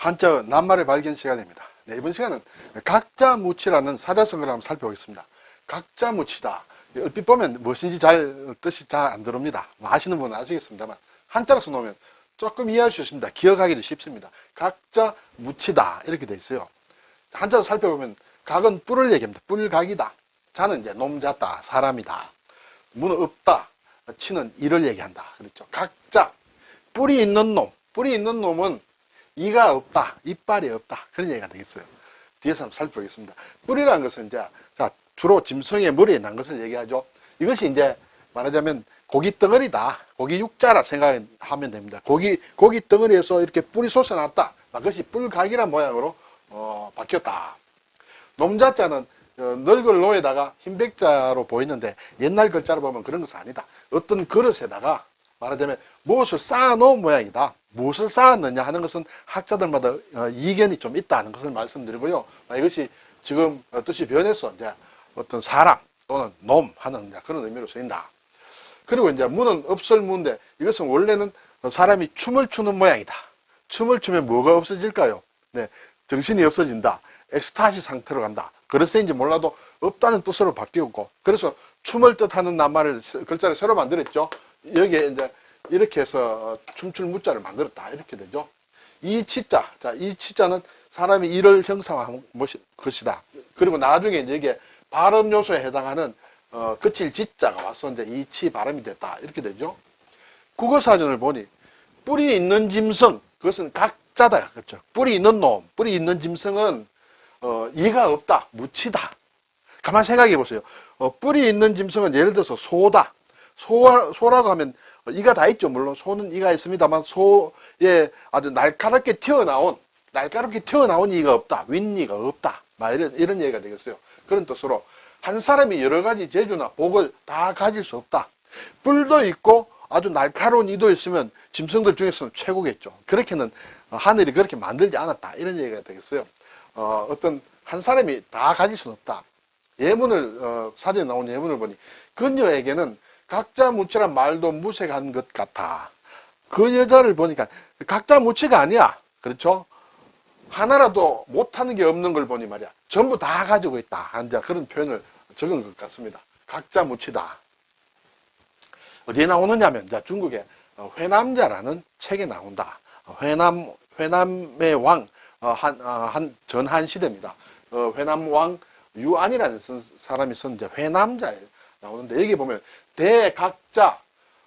한자 낱말의 발견 시간입니다. 네, 이번 시간은 각자 무치라는 사자성어를 한번 살펴보겠습니다. 각자 무치다. 얼핏 보면 무엇인지 잘 뜻이 잘 안 들어옵니다. 뭐 아시는 분은 아시겠습니다만 한자로 써놓으면 조금 이해할 수 있습니다. 기억하기도 쉽습니다. 각자 무치다 이렇게 돼 있어요. 한자로 살펴보면 각은 뿔을 얘기합니다. 뿔각이다. 자는 이제 놈자다 사람이다. 문은 없다. 치는 이를 얘기한다. 그렇죠. 각자 뿔이 있는 놈, 뿔이 있는 놈은 이가 없다, 이빨이 없다. 그런 얘기가 되겠어요. 뒤에서 한번 살펴보겠습니다. 뿔이라는 것은 이제, 자, 주로 짐승의 머리에 난 것을 얘기하죠. 이것이 이제 말하자면 고기 덩어리다. 고기 육자라 생각하면 됩니다. 고기, 고기 덩어리에서 이렇게 뿔이 솟아났다. 그것이 뿔각이란 모양으로, 어, 바뀌었다. 놈자자는 어, 늙을 노에다가 흰백자로 보이는데 옛날 글자로 보면 그런 것은 아니다. 어떤 그릇에다가 말하자면 무엇을 쌓아놓은 모양이다. 무엇을 쌓았느냐 하는 것은 학자들마다 어, 이견이 좀 있다는 것을 말씀드리고요. 아, 이것이 지금 뜻이 변해서 이제 어떤 사람 또는 놈 하는 그런 의미로 쓰인다. 그리고 이제 문은 없을문인데 이것은 원래는 사람이 춤을 추는 모양이다. 춤을 추면 뭐가 없어질까요? 네, 정신이 없어진다. 엑스타시 상태로 간다. 그래서인지 몰라도 없다는 뜻으로 바뀌었고 그래서 춤을 뜻하는 낱말을 글자를 새로 만들었죠. 여기에 이제 이렇게 해서 춤출 무자를 만들었다 이렇게 되죠. 이 치자, 자, 이 치자는 사람이 일을 형상화한 것이다. 그리고 나중에 이제 이게 발음 요소에 해당하는 어, 그칠 지자가 와서 이제 이치 발음이 됐다 이렇게 되죠. 국어 사전을 보니 뿔이 있는 짐승 그것은 각자다 그렇죠. 뿔이 있는 놈, 뿔이 있는 짐승은 어, 이가 없다, 무치다. 가만 생각해 보세요. 어, 뿔이 있는 짐승은 예를 들어서 소다. 소, 소라고 하면 이가 다 있죠. 물론 소는 이가 있습니다만 소에 아주 날카롭게 튀어나온 날카롭게 튀어나온 이가 없다. 윗니가 없다. 막 이런, 이런 얘기가 되겠어요. 그런 뜻으로 한 사람이 여러 가지 재주나 복을 다 가질 수 없다. 뿔도 있고 아주 날카로운 이도 있으면 짐승들 중에서는 최고겠죠. 그렇게는 하늘이 그렇게 만들지 않았다. 이런 얘기가 되겠어요. 어, 어떤 한 사람이 다 가질 수는 없다. 예문을 어, 사전에 나온 예문을 보니 그녀에게는 각자 무치란 말도 무색한 것 같아. 그 여자를 보니까 각자 무치가 아니야. 그렇죠? 하나라도 못하는 게 없는 걸 보니 말이야. 전부 다 가지고 있다. 한자 그런 표현을 적은 것 같습니다. 각자 무치다. 어디에 나오느냐면 자, 중국의 어, 회남자라는 책에 나온다. 어, 회남 회남의 왕 어, 한, 한 전한 시대입니다. 회남 왕 유안이라는 사람이 쓴 이제 회남자에 나오는데 여기 보면 대각자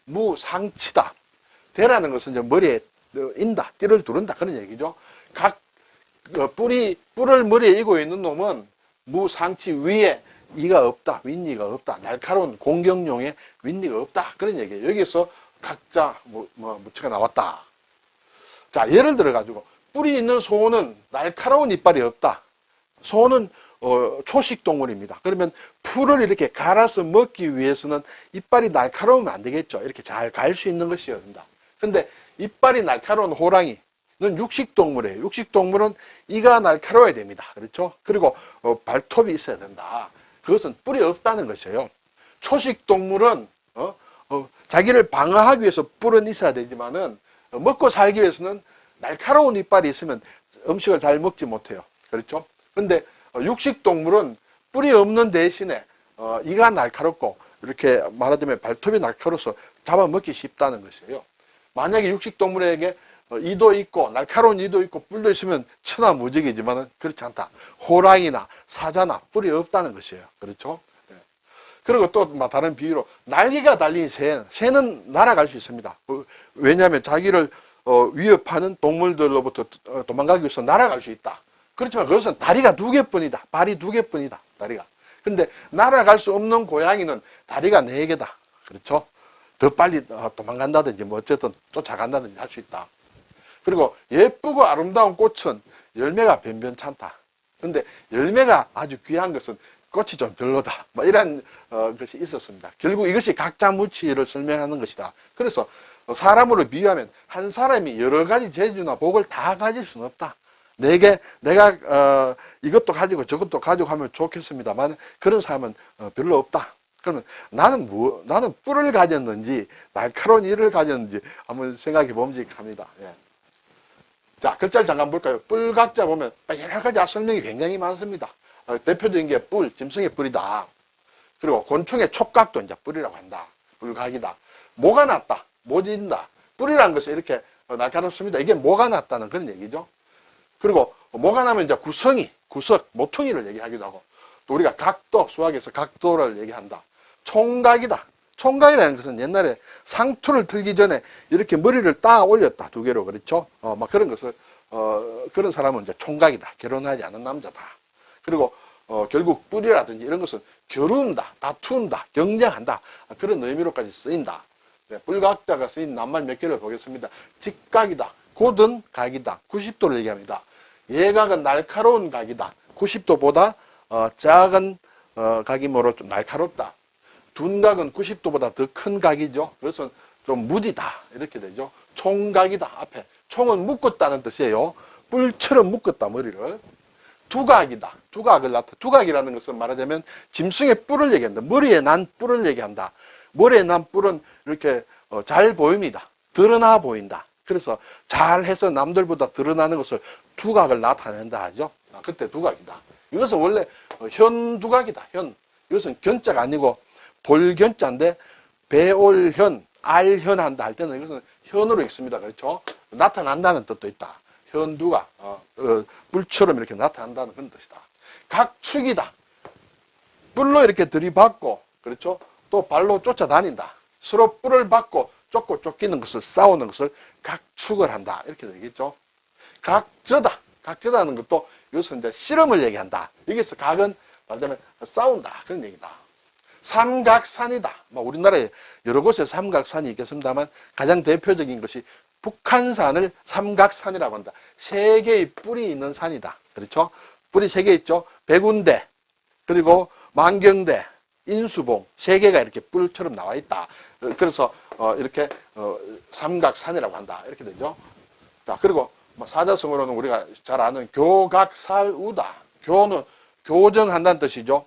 무상치다. 대라는 것은 이제 머리에 인다, 띠를 두른다 그런 얘기죠. 각 뿔이 뿔을 머리에 이고 있는 놈은 무상치 위에 이가 없다, 윗니가 없다, 날카로운 공격용의 윗니가 없다 그런 얘기예요. 여기서 각자 뭐, 뭐 무치가 나왔다. 자 예를 들어 가지고 뿔이 있는 소는 날카로운 이빨이 없다. 소는 어, 초식 동물입니다. 그러면 풀을 이렇게 갈아서 먹기 위해서는 이빨이 날카로우면 안 되겠죠. 이렇게 잘 갈 수 있는 것이어야. 근데 이빨이 날카로운 호랑이는 육식 동물이에요. 육식 동물은 이가 날카로워야 됩니다. 그렇죠? 그리고 어, 발톱이 있어야 된다. 그것은 뿔이 없다는 것이에요. 초식 동물은 어, 어, 자기를 방어하기 위해서 뿔은 있어야 되지만은 어, 먹고 살기 위해서는 날카로운 이빨이 있으면 음식을 잘 먹지 못해요. 그렇죠? 근데 어, 육식 동물은 뿔이 없는 대신에 어, 이가 날카롭고 이렇게 말하자면 발톱이 날카로워서 잡아먹기 쉽다는 것이에요. 만약에 육식 동물에게 어, 이도 있고 날카로운 이도 있고 뿔도 있으면 천하무적이지만 그렇지 않다. 호랑이나 사자나 뿔이 없다는 것이에요. 그렇죠? 네. 그리고 또 다른 비유로 날개가 달린 새, 새는 날아갈 수 있습니다. 왜냐하면 자기를 위협하는 동물들로부터 도망가기 위해서 날아갈 수 있다. 그렇지만 그것은 다리가 두 개뿐이다. 발이 두 개뿐이다. 다리가. 근데 날아갈 수 없는 고양이는 다리가 네 개다. 그렇죠? 더 빨리 어, 도망간다든지 뭐 어쨌든 쫓아간다든지 할 수 있다. 그리고 예쁘고 아름다운 꽃은 열매가 변변찮다. 근데 열매가 아주 귀한 것은 꽃이 좀 별로다. 뭐 이런 어, 것이 있었습니다. 결국 이것이 각자 무치를 설명하는 것이다. 그래서 사람으로 비유하면 한 사람이 여러 가지 재주나 복을 다 가질 수는 없다. 내게 내가 어, 이것도 가지고 저것도 가지고 하면 좋겠습니다만 그런 사람은 어, 별로 없다. 그러면 나는 뭐 나는 뿔을 가졌는지 날카로운 이를 가졌는지 한번 생각해 봄직합니다. 예. 자, 글자를 잠깐 볼까요? 뿔 각자 보면 여러 가지 설명이 굉장히 많습니다. 어, 대표적인 게 뿔, 짐승의 뿔이다. 그리고 곤충의 촉각도 이제 뿔이라고 한다. 뿔각이다. 뭐가 났다. 모진다. 뿔이라는 것은 이렇게 어, 날카롭습니다. 이게 뭐가 났다는 그런 얘기죠. 그리고 뭐가 나면 이제 구성이, 구석, 모퉁이를 얘기하기도 하고 또 우리가 각도, 수학에서 각도를 얘기한다. 총각이다. 총각이라는 것은 옛날에 상투를 틀기 전에 이렇게 머리를 따 올렸다. 두 개로 그렇죠. 어, 막 그런 것을 어, 그런 사람은 이제 총각이다. 결혼하지 않은 남자다. 그리고 어, 결국 뿌리라든지 이런 것은 겨룬다, 다툰다, 경쟁한다 그런 의미로까지 쓰인다. 네, 불각자가 쓰인 낱말 몇 개를 보겠습니다. 직각이다, 곧은 각이다, 90도를 얘기합니다. 예각은 날카로운 각이다, 90도보다 어, 작은 어, 각이므로 좀 날카롭다. 둔각은 90도보다 더 큰 각이죠. 그래서 좀 무디다 이렇게 되죠. 총각이다 앞에 총은 묶었다는 뜻이에요. 뿔처럼 묶었다 머리를. 두각이다. 두각을 나타. 두각이라는 것은 말하자면 짐승의 뿔을 얘기한다. 머리에 난 뿔을 얘기한다. 머리에 난 뿔은 이렇게 어, 잘 보입니다. 드러나 보인다. 그래서 잘해서 남들보다 드러나는 것을 두각을 나타낸다 하죠. 아, 그때 두각이다. 이것은 원래 어, 현두각이다. 현. 이것은 견자가 아니고 볼견자인데 배올현, 알현한다 할 때는 이것은 현으로 읽습니다. 그렇죠? 나타난다는 뜻도 있다. 현두가 어, 어, 뿔처럼 이렇게 나타난다는 그런 뜻이다. 각 축이다. 뿔로 이렇게 들이받고 그렇죠? 또 발로 쫓아다닌다. 서로 뿔을 받고 쫓고 쫓기는 것을 싸우는 것을 각축을 한다. 이렇게 되겠죠. 각저다. 각저다는 것도 이것은 이제 실험을 얘기한다. 여기서 각은 말하자면 싸운다. 그런 얘기다. 삼각산이다. 뭐 우리나라에 여러 곳에 삼각산이 있겠습니다만 가장 대표적인 것이 북한산을 삼각산이라고 한다. 세 개의 뿔이 있는 산이다. 그렇죠? 뿔이 세 개 있죠. 백운대, 그리고 만경대, 인수봉 세 개가 이렇게 뿔처럼 나와 있다. 어, 그래서 어, 이렇게 어, 삼각산이라고 한다. 이렇게 되죠. 자 그리고 뭐 사자성어로는 우리가 잘 아는 교각살우다. 교는 교정한다는 뜻이죠.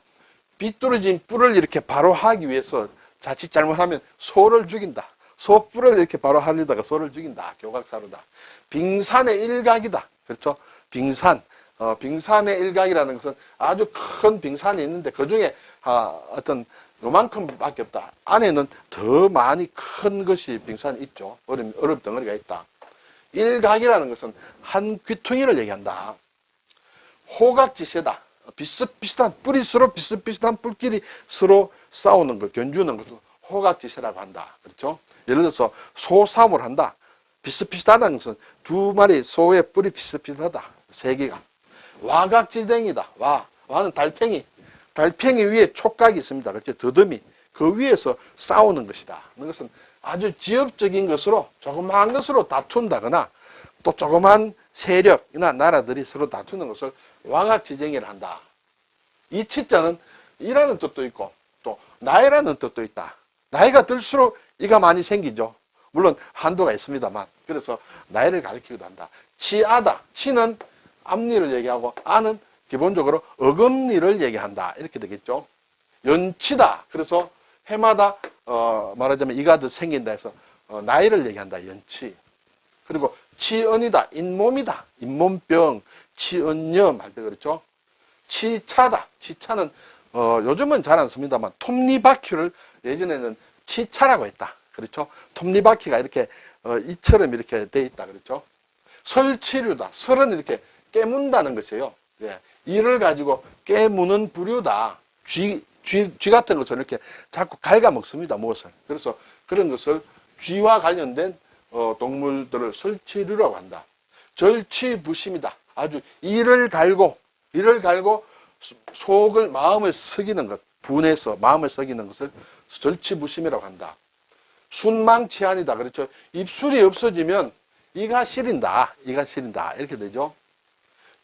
비뚤어진 뿔을 이렇게 바로 하기 위해서 자칫 잘못하면 소를 죽인다. 소 뿔을 이렇게 바로 하려다가 소를 죽인다. 교각사루다. 빙산의 일각이다. 그렇죠? 빙산. 어, 빙산의 일각이라는 것은 아주 큰 빙산이 있는데 그 중에 아, 어떤 요만큼밖에 없다. 안에는 더 많이 큰 것이 빙산이 있죠. 얼음, 얼음 덩어리가 있다. 일각이라는 것은 한 귀퉁이를 얘기한다. 호각지세다. 비슷비슷한 뿌리 서로 비슷비슷한 뿔끼리 서로 싸우는 걸 견주는 것도 호각지세라고 한다. 그렇죠? 예를 들어서 소싸움을 한다. 비슷비슷하다는 것은 두 마리 소의 뿔이 비슷비슷하다. 세 개가. 와각지댕이다. 와. 와는 달팽이. 달팽이 위에 촉각이 있습니다. 그렇죠? 더듬이. 그 위에서 싸우는 것이다. 이것은 아주 지역적인 것으로 조그마한 것으로 다툰다거나 또 조그만 세력이나 나라들이 서로 다투는 것을 왕학지쟁이를 한다. 이 치자는 이라는 뜻도 있고 또 나이라는 뜻도 있다. 나이가 들수록 이가 많이 생기죠. 물론 한도가 있습니다만 그래서 나이를 가리키기도 한다. 치아다. 치는 앞니를 얘기하고 아는 기본적으로 어금니를 얘기한다. 이렇게 되겠죠. 연치다. 그래서 해마다 어, 말하자면 이가 더 생긴다 해서 어, 나이를 얘기한다. 연치. 그리고 치언이다. 잇몸이다. 잇몸병, 치언염 할 때 그렇죠. 치차다. 치차는 어, 요즘은 잘 안 씁니다만 톱니바퀴를 예전에는 치차라고 했다. 그렇죠. 톱니바퀴가 이렇게 어, 이처럼 이렇게 돼 있다. 그렇죠. 설치류다. 설은 이렇게 깨문다는 것이에요. 예. 이를 가지고 깨무는 부류다. 쥐, 쥐, 쥐 같은 것을 이렇게 자꾸 갉아먹습니다. 무엇을. 그래서 그런 것을 쥐와 관련된 어, 동물들을 설치류라고 한다. 절치부심이다. 아주 이를 갈고 이를 갈고 속을 마음을 썩이는 것, 분해서 마음을 썩이는 것을 절치부심이라고 한다. 순망치한이다. 그렇죠. 입술이 없어지면 이가 시린다. 이가 시린다. 이렇게 되죠.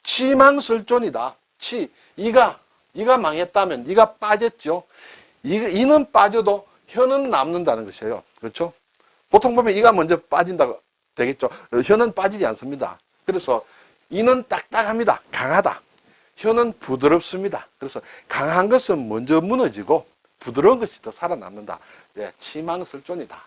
치망설존이다. 치, 이가, 이가 망했다면 이가 빠졌죠. 이, 이는 빠져도 혀는 남는다는 것이에요. 그렇죠. 보통 보면 이가 먼저 빠진다고 되겠죠. 혀는 빠지지 않습니다. 그래서 이는 딱딱합니다. 강하다. 혀는 부드럽습니다. 그래서 강한 것은 먼저 무너지고 부드러운 것이 더 살아남는다. 예, 치망설존이다.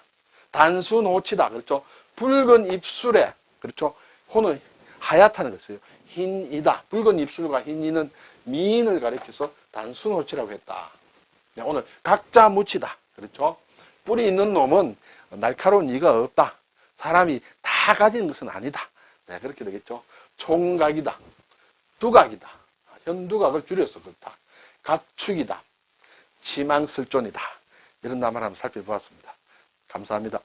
단순호치다. 그렇죠. 붉은 입술에 그렇죠. 호는 하얗다는 것이에요. 흰 이다. 붉은 입술과 흰 이는 미인을 가리켜서 단순호치라고 했다. 네, 오늘 각자 묻히다. 그렇죠? 뿔이 있는 놈은 날카로운 이가 없다. 사람이 다 가진 것은 아니다. 네, 그렇게 되겠죠. 총각이다. 두각이다. 현두각을 줄여서 그렇다. 각축이다. 치망슬존이다. 이런 단어를 한번 살펴보았습니다. 감사합니다.